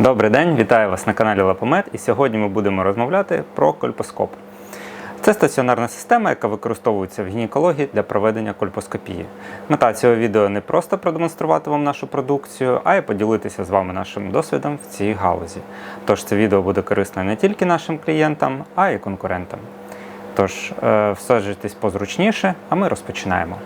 Добрий день, вітаю вас на каналі Лапомет. І сьогодні ми будемо розмовляти про кольпоскоп. Це стаціонарна система, яка використовується в гінекології для проведення кольпоскопії. Мета цього відео не просто продемонструвати вам нашу продукцію, а й поділитися з вами нашим досвідом в цій галузі. Тож це відео буде корисно не тільки нашим клієнтам, а й конкурентам. Тож, е, всаджуйтесь позручніше, а ми розпочинаємо.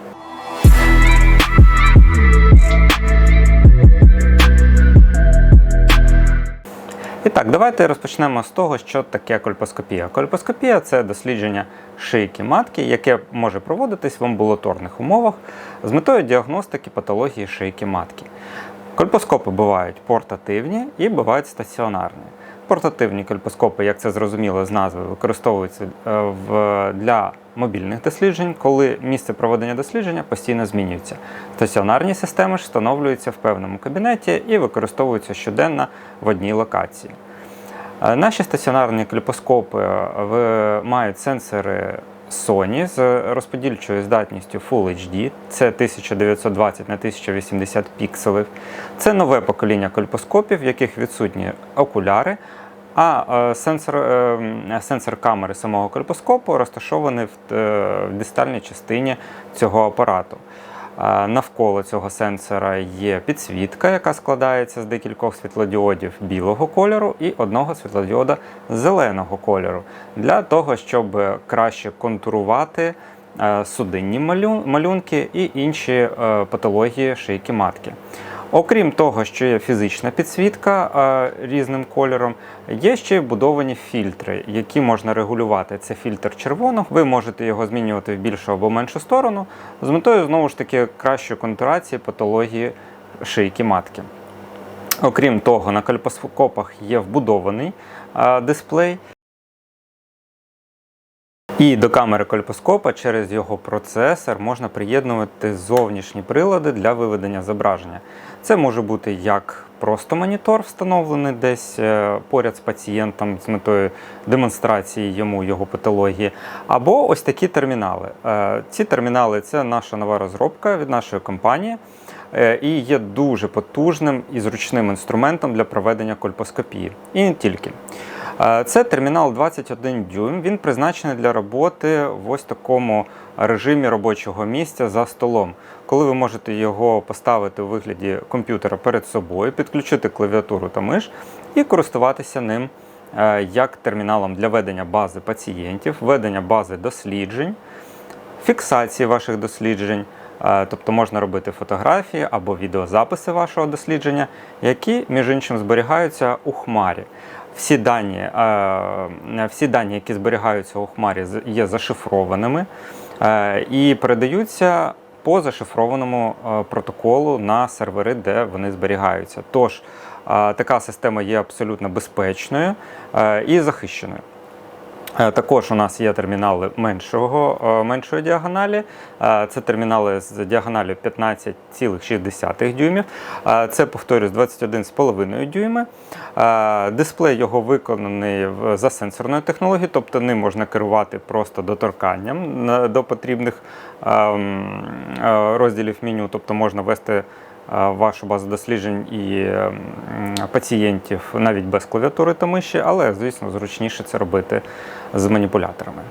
І так, давайте розпочнемо з того, що таке кольпоскопія. Кольпоскопія це дослідження шийки матки, яке може проводитись в амбулаторних умовах з метою діагностики патології шийки матки. Кольпоскопи бувають портативні і бувають стаціонарні. Портативні кольпоскопи, як це зрозуміло з назви, використовуються е, для мобільних досліджень, коли місце проведення дослідження постійно змінюється. Стаціонарні системи ж встановлюються в певному кабінеті і використовуються щоденно в одній локації. Е, Наші стаціонарні кліпоскопи е, мають сенсори Sony з розподільчою здатністю Full HD, це 1920 на 1080 пікселів. Це нове покоління кольпоскопів, в яких відсутні окуляри, а е, сенсор, е, сенсор камери самого кольпоскопу розташований в, е, в дистальній частині цього апарату. Навколо цього сенсора є підсвітка, яка складається з декількох світлодіодів білого кольору і одного світлодіода зеленого кольору, для того, щоб краще контурувати судинні малюнки і інші патології шийки матки. Окрім того, що є фізична підсвітка е, різним кольором, є ще й будовані фільтри, які можна регулювати. Це фільтр червоного. Ви можете його змінювати в більшу або меншу сторону з метою знову ж таки кращої контурації патології шийки матки. Окрім того, на кальпоскопах є вбудований е, дисплей. І до камери кольпоскопа через його процесор можна приєднувати зовнішні прилади для виведення зображення. Це може бути як просто монітор, встановлений десь е, поряд з пацієнтом з метою демонстрації йому його патології, або ось такі термінали. Е, Ці термінали це наша нова розробка від нашої компанії е, і є дуже потужним і зручним інструментом для проведення кольпоскопії. І не тільки. Е, Це термінал 21 дюйм. Він призначений для роботи в ось такому режимі робочого місця за столом, коли ви можете його поставити у вигляді комп'ютера перед собою, підключити клавіатуру та миш і користуватися ним е, як терміналом для ведення бази пацієнтів, ведення бази досліджень, фіксації ваших досліджень. Е, Тобто можна робити фотографії або відеозаписи вашого дослідження, які, між іншим, зберігаються у хмарі. Всі дані, е, всі дані, які зберігаються у хмарі, є зашифрованими е, і передаються по зашифрованому е, протоколу на сервери, де вони зберігаються. Тож така система є абсолютно безпечною і захищеною. Е, Також у нас є термінали меншого, е, меншої діагоналі. Е, Це термінали з діагоналю 15,6 дюймів. Це, повторюсь, 21,5 дюйми. Дисплей його виконаний за сенсорною технологією, тобто ним можна керувати просто доторканням до потрібних ем, розділів меню, тобто можна вести вашу базу досліджень і ем, пацієнтів навіть без клавіатури та миші, але, звісно, зручніше це робити з маніпуляторами.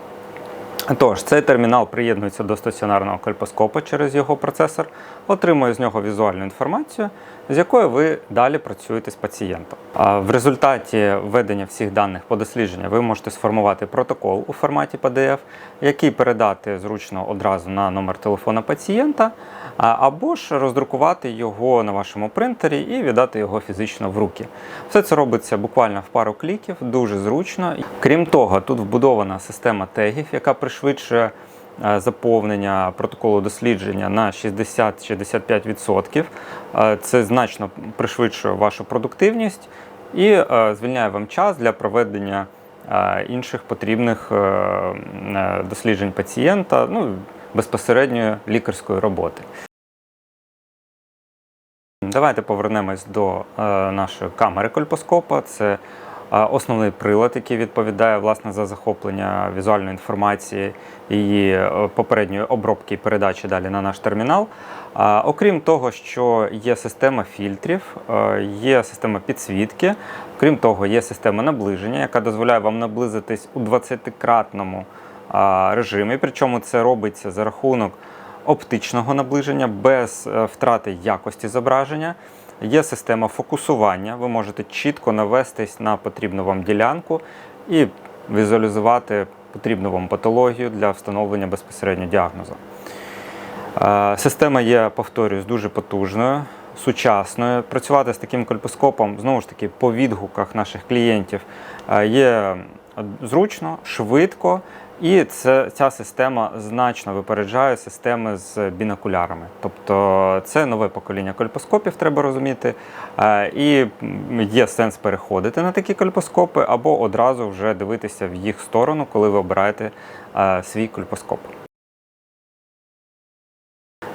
Тож, цей термінал приєднується до стаціонарного кольпоскопа через його процесор, отримує з нього візуальну інформацію, з якою ви далі працюєте з пацієнтом. В результаті введення всіх даних по дослідженню ви можете сформувати протокол у форматі PDF, який передати зручно одразу на номер телефона пацієнта, або ж роздрукувати його на вашому принтері і віддати його фізично в руки. Все це робиться буквально в пару кліків, дуже зручно. Крім того, тут вбудована система тегів, яка пришвидшує е, заповнення протоколу дослідження на 60-65%. Е, Це значно пришвидшує вашу продуктивність і е, звільняє вам час для проведення інших потрібних досліджень пацієнта, ну, безпосередньої лікарської роботи. Давайте повернемось до нашої камери кольпоскопа. Це основний прилад, який відповідає власне за захоплення візуальної інформації, її е, попередньої обробки і передачі далі на наш термінал. Окрім того, що є система фільтрів, е, є система підсвітки, крім того, є система наближення, яка дозволяє вам наблизитись у 20-кратному режимі. Причому це робиться за рахунок оптичного наближення без е, втрати якості зображення. Є система фокусування. Ви можете чітко навестись на потрібну вам ділянку і візуалізувати потрібну вам патологію для встановлення безпосередньо діагнозу. Е, Система є, повторюсь, дуже потужною, сучасною. Працювати з таким кольпоскопом, знову ж таки, по відгуках наших клієнтів е, є е, зручно, швидко, і це, ця система значно випереджає системи з бінокулярами. Тобто це нове покоління кольпоскопів, треба розуміти. Е, І є сенс переходити на такі кольпоскопи або одразу вже дивитися в їх сторону, коли ви обираєте е, свій кольпоскоп.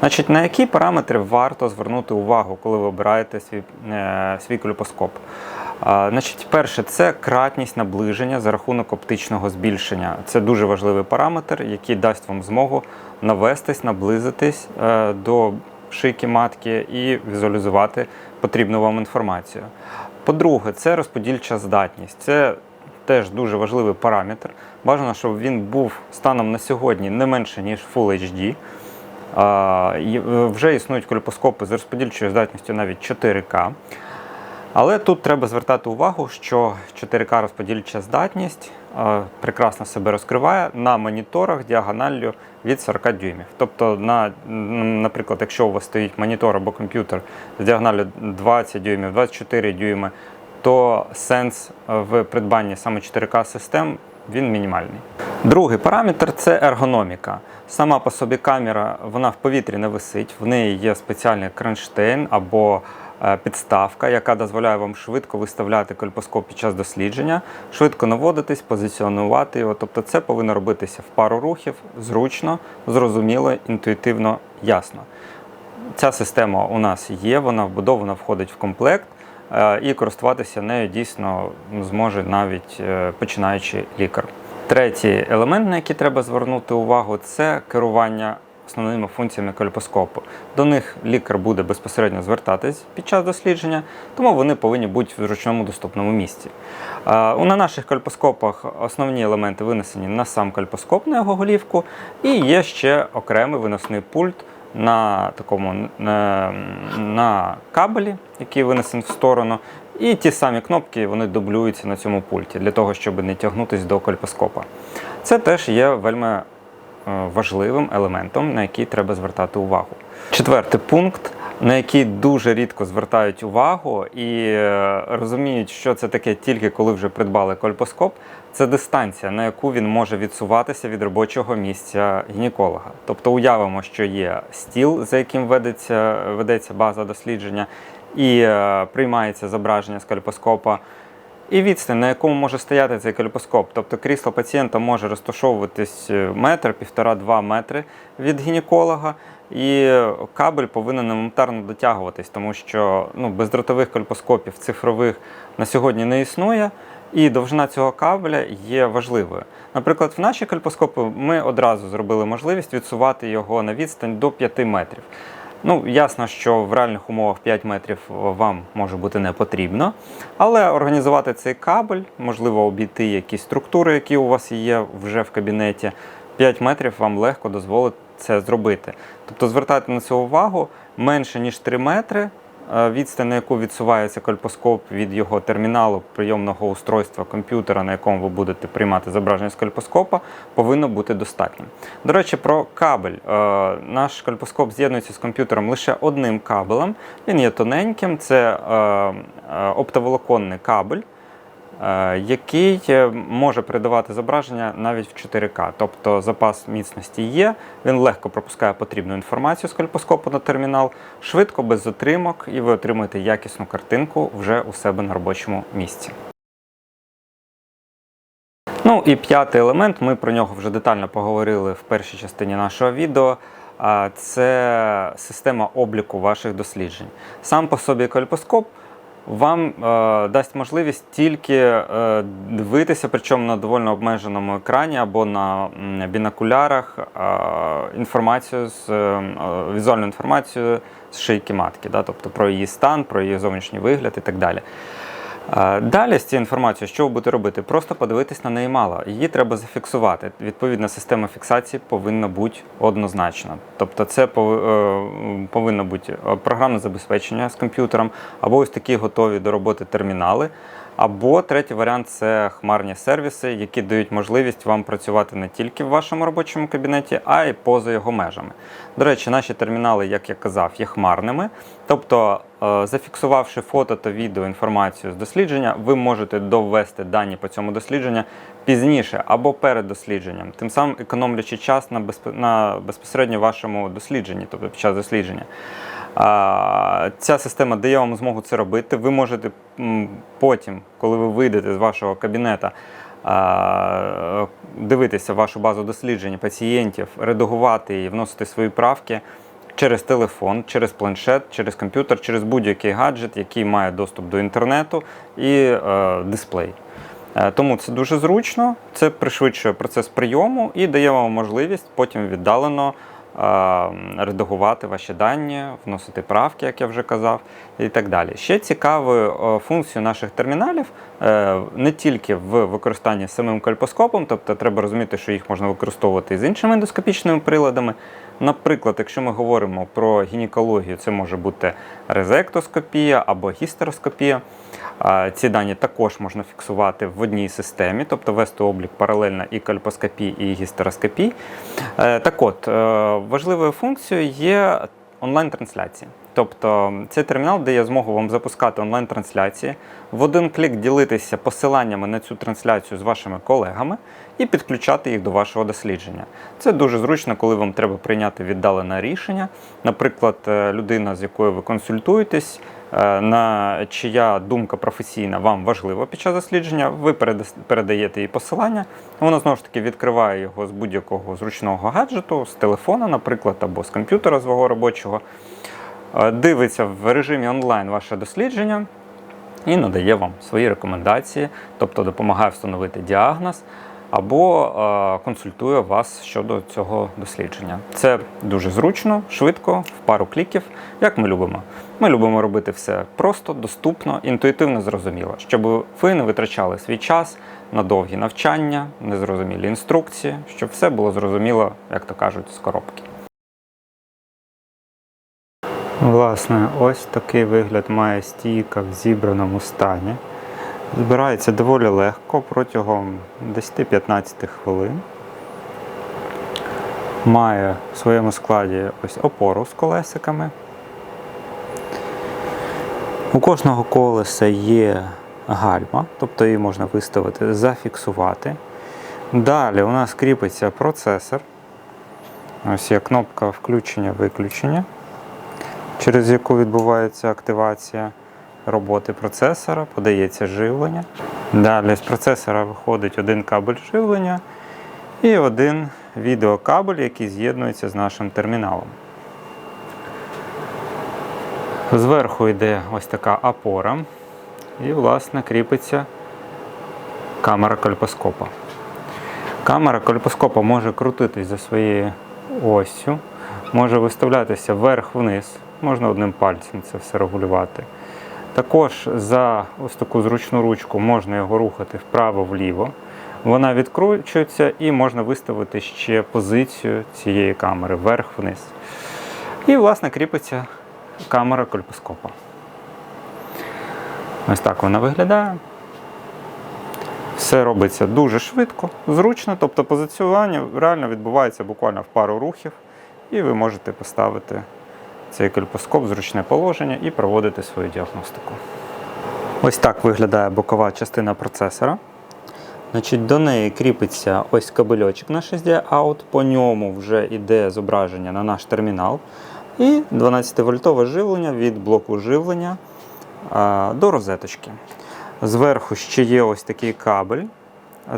Значить, на які параметри варто звернути увагу, коли ви обираєте свій, е, свій кольпоскоп? Значить, перше, це кратність наближення за рахунок оптичного збільшення. Це дуже важливий параметр, який дасть вам змогу навестись, наблизитись е, до шийки матки і візуалізувати потрібну вам інформацію. По-друге, це розподільча здатність. Це теж дуже важливий параметр. Бажано, щоб він був станом на сьогодні не менше, ніж Full HD. Е, Вже існують кольпоскопи з розподільчою здатністю навіть 4К. Але тут треба звертати увагу, що 4К розподільча здатність е, прекрасно себе розкриває на моніторах діагоналлю від 40 дюймів. Тобто, на, наприклад, якщо у вас стоїть монітор або комп'ютер з діагоналлю 20 дюймів, 24 дюйми, то сенс е, в придбанні саме 4К систем він мінімальний. Другий параметр це ергономіка. Сама по собі камера вона в повітрі не висить, в неї є спеціальний кронштейн або підставка, яка дозволяє вам швидко виставляти кольпоскоп під час дослідження, швидко наводитись, позиціонувати його. Тобто це повинно робитися в пару рухів, зручно, зрозуміло, інтуїтивно, ясно. Ця система у нас є, вона вбудована, входить в комплект, е, і користуватися нею дійсно зможе навіть е, починаючий лікар. Третій елемент, на який треба звернути увагу, це керування основними функціями кольпоскопу. До них лікар буде безпосередньо звертатись під час дослідження, тому вони повинні бути в зручному доступному місці. На наших кольпоскопах основні елементи винесені на сам кольпоскоп, на його голівку, і є ще окремий виносний пульт на такому на, на кабелі, який винесений в сторону. І ті самі кнопки вони дублюються на цьому пульті для того, щоб не тягнутися до кольпоскопа. Це теж є вельми важливим елементом, на який треба звертати увагу. Четвертий пункт, на який дуже рідко звертають увагу і е, розуміють, що це таке тільки коли вже придбали кольпоскоп, це дистанція, на яку він може відсуватися від робочого місця гінеколога. Тобто уявимо, що є стіл, за яким ведеться, ведеться база дослідження, і е, приймається зображення з кольпоскопа. І відстань, на якому може стояти цей кольпоскоп. Тобто крісло пацієнта може розташовуватись е, метр, півтора-два метри від гінеколога, і кабель повинен елементарно дотягуватись, тому що ну, бездротових кольпоскопів цифрових на сьогодні не існує. І довжина цього кабеля є важливою. Наприклад, в наші кольпоскопи ми одразу зробили можливість відсувати його на відстань до 5 метрів. Ну, ясно, що в реальних умовах 5 метрів вам може бути не потрібно, але організувати цей кабель, можливо, обійти якісь структури, які у вас є вже в кабінеті. 5 метрів вам легко дозволить це зробити. Тобто звертайте на це увагу менше ніж 3 метри. Е, Відстань, на яку відсувається кольпоскоп від його терміналу прийомного устройства комп'ютера, на якому ви будете приймати зображення з кольпоскопа, повинно бути достатнім. До речі, про кабель. Е, Наш кольпоскоп з'єднується з комп'ютером лише одним кабелем. Він є тоненьким, це е, оптоволоконний кабель. Е, Який е, може передавати зображення навіть в 4К, тобто запас міцності є, він легко пропускає потрібну інформацію з кольпоскопу на термінал, швидко, без затримок, і ви отримуєте якісну картинку вже у себе на робочому місці. Ну і п'ятий елемент, ми про нього вже детально поговорили в першій частині нашого відео. Це система обліку ваших досліджень. Сам по собі кольпоскоп вам е, дасть можливість тільки е, дивитися, причому на доволі обмеженому екрані або на бінокулярах е, інформацію з е, е, візуальну інформацію з шийки матки, да, тобто про її стан, про її зовнішній вигляд і так далі. Далі з цією інформацією, що ви будете робити? Просто подивитись на неї мало. Її треба зафіксувати. Відповідна система фіксації повинна бути однозначна. Тобто, це е, повинно бути е, програмне забезпечення з комп'ютером, або ось такі готові до роботи термінали. Або третій варіант це хмарні сервіси, які дають можливість вам працювати не тільки в вашому робочому кабінеті, а й поза його межами. До речі, наші термінали, як я казав, є хмарними. Тобто, е, зафіксувавши фото та відео інформацію з дослідження, ви можете доввести дані по цьому дослідженню пізніше або перед дослідженням, тим самим економлячи час на безпосередньо вашому дослідженні, тобто під час дослідження. Ця система дає вам змогу це робити. Ви можете потім, коли ви вийдете з вашого кабінета, дивитися вашу базу досліджень пацієнтів, редагувати її, вносити свої правки через телефон, через планшет, через комп'ютер, через будь-який гаджет, який має доступ до інтернету і е, дисплей. Е, Тому це дуже зручно, це пришвидшує процес прийому і дає вам можливість потім віддалено редагувати ваші дані, вносити правки, як я вже казав, і так далі. Ще цікавою е, функцією наших терміналів е, не тільки в використанні самим кальпоскопом, тобто треба розуміти, що їх можна використовувати і з іншими ендоскопічними приладами. Наприклад, якщо ми говоримо про гінекологію, це може бути резектоскопія або гістероскопія. Ці дані також можна фіксувати в одній системі, тобто вести облік паралельно і кальпоскопії, і гістероскопії. Е, Так от, е, важливою функцією є онлайн-трансляції. Тобто цей термінал дає змогу вам запускати онлайн-трансляції, в один клік ділитися посиланнями на цю трансляцію з вашими колегами і підключати їх до вашого дослідження. Це дуже зручно, коли вам треба прийняти віддалене рішення. Наприклад, е, людина, з якою ви консультуєтесь, е, на чия думка професійна вам важлива під час дослідження, ви передаєте їй посилання, вона знову ж таки відкриває його з будь-якого зручного гаджету, з телефона, наприклад, або з комп'ютера свого робочого, дивиться в режимі онлайн ваше дослідження і надає вам свої рекомендації, тобто допомагає встановити діагноз або е, консультує вас щодо цього дослідження. Це дуже зручно, швидко, в пару кліків, як ми любимо. Ми любимо робити все просто, доступно, інтуїтивно зрозуміло, щоб ви не витрачали свій час на довгі навчання, незрозумілі інструкції, щоб все було зрозуміло, як то кажуть, з коробки. Власне, ось такий вигляд має стійка в зібраному стані. Збирається доволі легко протягом 10-15 хвилин. Має в своєму складі ось опору з колесиками. У кожного колеса є гальма, тобто її можна виставити, зафіксувати. Далі у нас кріпиться процесор. Ось є кнопка включення-виключення, через яку відбувається активація роботи процесора, подається живлення. Далі з процесора виходить один кабель живлення і один відеокабель, який з'єднується з нашим терміналом. Зверху йде ось така опора, і, власне, кріпиться камера кальпоскопа. Камера кальпоскопа може крутитись за своєю оссю, може виставлятися вверх-вниз, можна одним пальцем це все регулювати. Також за ось таку зручну ручку можна його рухати вправо-вліво. Вона відкручується і можна виставити ще позицію цієї камери вверх-вниз. І, власне, кріпиться камера кольпоскопа. Ось так вона виглядає. Все робиться дуже швидко, зручно, тобто позиціювання реально відбувається буквально в пару рухів, і ви можете поставити цей кальпоскоп зручне положення і проводити свою діагностику. Ось так виглядає бокова частина процесора. Значить, До неї кріпиться ось кабельочок на 6D-out, по ньому вже йде зображення на наш термінал. І 12-вольтове живлення від блоку живлення а, до розеточки. Зверху ще є ось такий кабель.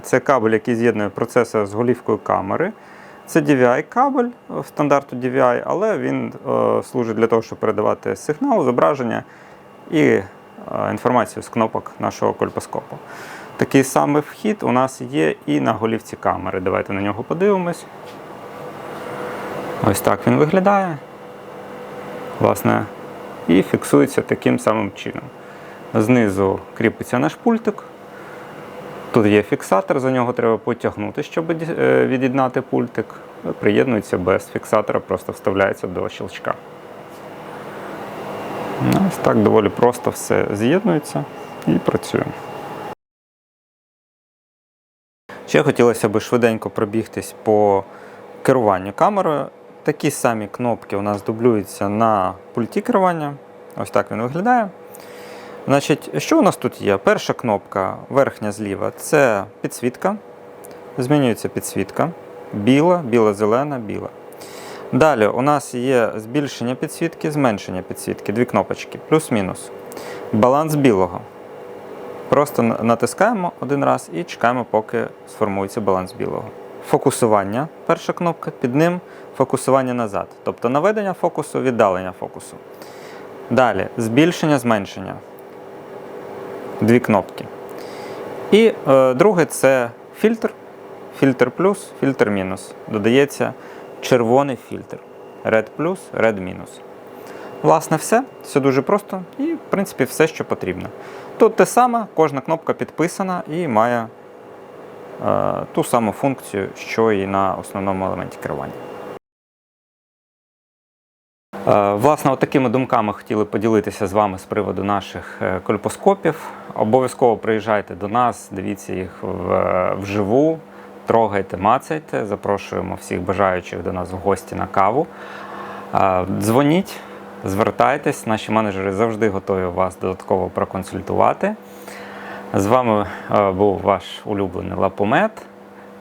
Це кабель, який з'єднує процесор з голівкою камери. Це DVI-кабель е, стандарту DVI, але він е, служить для того, щоб передавати сигнал, зображення і е, інформацію з кнопок нашого кольпоскопу. Такий самий вхід у нас є і на голівці камери. Давайте на нього подивимось. Ось так він виглядає. Власне, і фіксується таким самим чином. Знизу кріпиться наш пультик. Тут є фіксатор, за нього треба потягнути, щоб е, від'єднати пультик. Приєднується без фіксатора, просто вставляється до щелчка. Ну, Ось так доволі просто все з'єднується і працює. Ще хотілося б швиденько пробігтись по керуванню камерою. Такі самі кнопки у нас дублюються на пульті керування. Ось так він виглядає. Значить, що у нас тут є? Перша кнопка, верхня зліва, це підсвітка. Змінюється підсвітка. Біла, біла-зелена, біла. Далі у нас є збільшення підсвітки, зменшення підсвітки, дві кнопочки, плюс-мінус. Баланс білого. Просто натискаємо один раз і чекаємо, поки сформується баланс білого. Фокусування, перша кнопка, під ним фокусування назад. Тобто наведення фокусу, віддалення фокусу. Далі збільшення, зменшення. Дві кнопки. І е, друге це фільтр. Фільтр плюс, фільтр мінус. Додається червоний фільтр. Red плюс, red мінус. Власне, все. Все дуже просто і, в принципі, все, що потрібно. Тут те саме, кожна кнопка підписана і має е, ту саму функцію, що і на основному елементі керування. Е, Власне, такими думками хотіли поділитися з вами з приводу наших е, кольпоскопів. Обов'язково приїжджайте до нас, дивіться їх вживу, трогайте, мацайте. Запрошуємо всіх бажаючих до нас в гості на каву. Е, Дзвоніть, звертайтесь, наші менеджери завжди готові вас додатково проконсультувати. З вами е, був ваш улюблений Лапомет.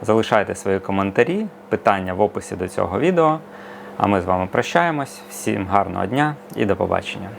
Залишайте свої коментарі, питання в описі до цього відео. А ми з вами прощаємось. Всім гарного дня і до побачення.